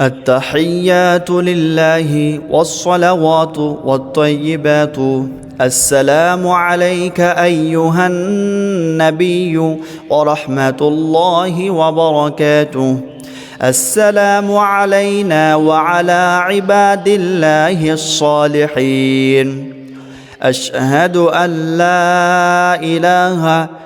التحيات لله والصلوات والطيبات. السلام عليك أيها النبي ورحمة الله وبركاته. السلام علينا وعلى عباد الله الصالحين. أشهد أن لا إله الا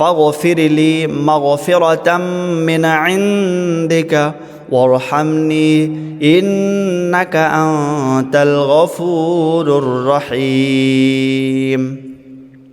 فاغفر لي مغفرة من عندك وارحمني إنك أنت الغفور الرحيم.